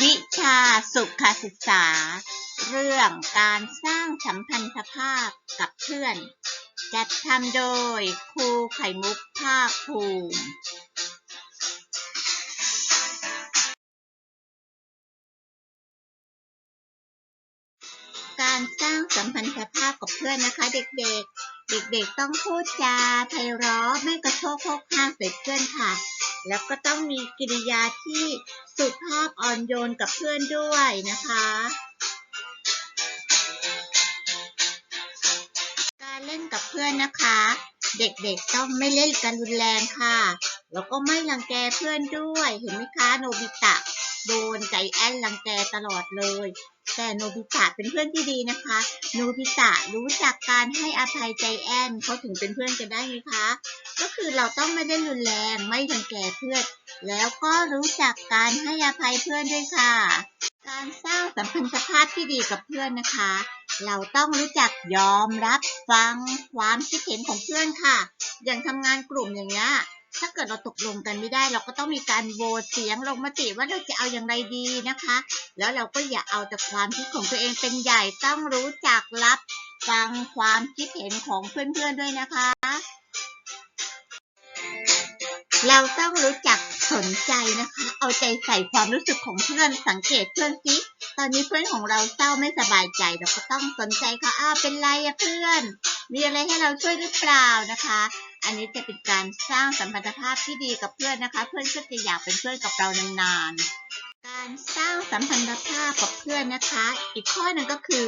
วิชาสุขศึกษา เรื่องการสร้างสัมพันธภาพกับเพื่อน จัดทำโดยครูไข่มุกภาคภูมิการสร้างสัมพันธภาพกับเพื่อนนะคะ เด็กๆ เด็กๆ ต้องพูดจาไพเราะไม่กระโชกโคกห้างใส่เพื่อนค่ะ แล้วก็ต้องมีกิริยาที่สุภาพอ่อนโยนกับเพื่อนด้วยนะคะ การเล่นกับเพื่อนนะคะ เด็กๆต้องไม่เล่นกันรุนแรงค่ะ แล้วก็ไม่รังแกเพื่อนด้วย เห็นไหมคะโนบิตะ โดนใจแอนรังแกตลอดเลย แต่โนบิตะเป็นเพื่อนที่ดีนะคะ โนบิตะรู้จักการให้อภัยใจแอนเขาถึงเป็นเพื่อนกันได้ไงคะ ก็คือเราต้องไม่ได้รุนแรงไม่รังแกเพื่อน แล้วก็รู้จักการให้อภัยเพื่อนด้วยค่ะ การสร้างสัมพันธภาพที่ดีกับเพื่อนนะคะ เราต้องรู้จักยอมรับฟังความคิดเห็นของเพื่อนค่ะ อย่างทำงานกลุ่มอย่างเงี้ย ถ้าเกิดเราตกลงกันไม่ได้ เราก็ต้องมีการโหวตเสียงลงมติว่าเราจะเอาอย่างไรดีนะคะ แล้วเราก็อย่าเอาแต่ความคิดของตัวเองเป็นใหญ่ต้องรู้จักรับฟังความคิดเห็นของเพื่อนๆด้วยนะคะ เราต้องรู้จักสนใจนะคะ เอาใจใส่ความรู้สึกของเพื่อนสังเกตเพื่อนสิตอนนี้เพื่อนของเราเศร้าไม่สบายใจเราก็ต้องสนใจเขาอ้าวเป็นไรอะเพื่อน มีอะไรให้เราช่วยหรือเปล่านะคะ อันนี้จะเป็นการสร้างสัมพันธภาพที่ดีกับเพื่อนนะคะ เพื่อนก็จะอยากเป็นเพื่อนกับเรานานๆ การสร้างสัมพันธภาพกับเพื่อนนะคะ อีกข้อหนึ่งก็คือ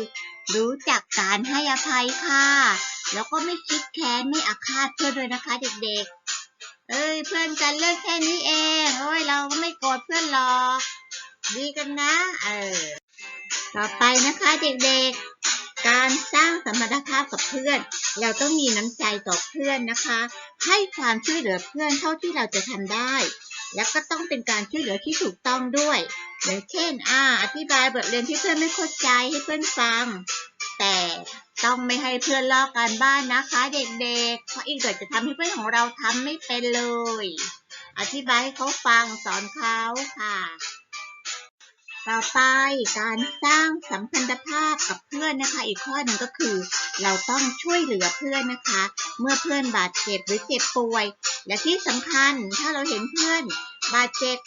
รู้จักการให้อภัยค่ะ แล้วก็ไม่คิดแค้นไม่อาฆาตเพื่อนด้วยนะคะเด็กๆ เอ้ยเพื่อนกันเลิกแค่นี้เองโอ้ยเราก็ไม่โกรธเพื่อนหรอก ดีกันนะ เออ ต่อไปนะคะเด็กๆ การสร้างสัมพันธภาพกับเพื่อน เราต้องมีน้ำใจต่อเพื่อนนะคะ ให้ความช่วยเหลือเพื่อนเท่าที่เราจะทำได้ แล้วก็ต้องเป็นการช่วยเหลือที่ถูกต้องด้วยอย่างเช่น อ่า อธิบายบทเรียนที่เพื่อนไม่เข้าใจให้เพื่อนฟัง แต่ต้องไม่ให้เพื่อนลอกการบ้านนะคะ เด็กๆ เพราะอีกเดี๋ยวจะทำให้เพื่อนของเราทำไม่เป็นเลย อธิบายให้เขาฟังสอนเขาค่ะ ต่อไปการสร้างสัมพันธภาพกับเพื่อนนะคะ อีกข้อหนึ่งก็คือ เราต้องช่วยเหลือเพื่อนนะคะ เมื่อเพื่อนบาดเจ็บหรือเจ็บป่วย และที่สำคัญถ้าเราเห็นเพื่อนบาดเจ็บ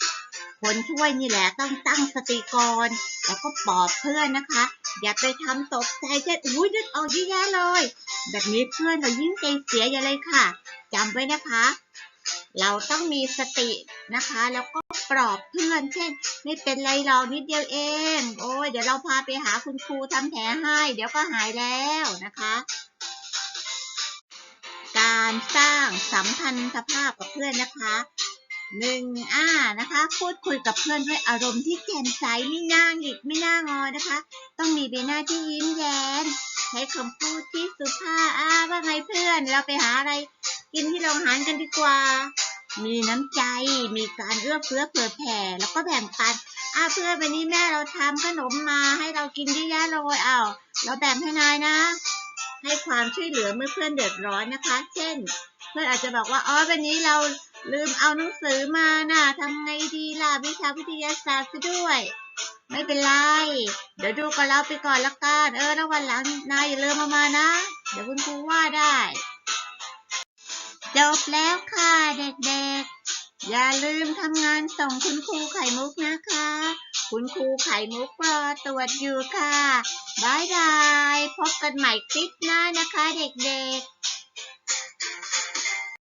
คนช่วยนี่แหละต้องตั้งสติก่อนแล้วก็ปลอบเพื่อนนะคะ อย่าไปทำตกใจเช่นอุ้ยเลือออกเยอะแยะเลย แบบนี้เพื่อนเรายิ่งใจเสียอย่าเลยค่ะจำไว้นะคะ เราต้องมีสตินะคะแล้วก็ ปลอบเพื่อนเช่น ไม่เป็นไรหรอนิดเดียวเอง โอ้ยเดี๋ยวเราพาไปหาคุณครูทำแผลให้ เดี๋ยวก็หายแล้วนะคะ การสร้างสัมพันธภาพกับเพื่อนนะคะหนึ่งอ่านะคะ พูดคุยกับเพื่อนด้วยอารมณ์ที่แจ่มใสไม่น่าหงิกไม่น่างอนะคะ ต้องมีใบหน้าที่ยิ้มแย้มใช้คำพูดที่สุภาพอ่าว่าไงเพื่อน เราไปหาอะไร กินที่โรงอาหารกันดีกว่า มีน้ำใจ มีการเอื้อเฟื้อเผื่อแผ่ แล้วก็แบ่งปันอ่าเพื่อนวันนี้แม่เราทำขนมมาให้เรากินเยอะแยะเลยเอาเราแบ่งให้นายนะ ให้ความช่วยเหลือเมื่อเพื่อนเดือดร้อนนะคะ เช่น เพื่อนอาจจะบอกว่าอ๋อวันนี้เราลืมเอาหนังสือมาน่ะทำไงดีล่ะวิชาวิทยาศาสตร์ซะด้วย ไม่เป็นไร เดี๋ยวดูกับเราไปก่อนละกันเออแล้ววันหลังนายอย่าลืมเอามานะ เดี๋ยวคุณครูว่าได้ จบแล้วค่ะเด็กๆ อย่าลืมทำงานส่งคุณครูไข่มุกนะคะ คุณครูไข่มุกรอตรวจอยู่ค่ะบายบาย พบกันใหม่คลิปหน้านะคะเด็กๆ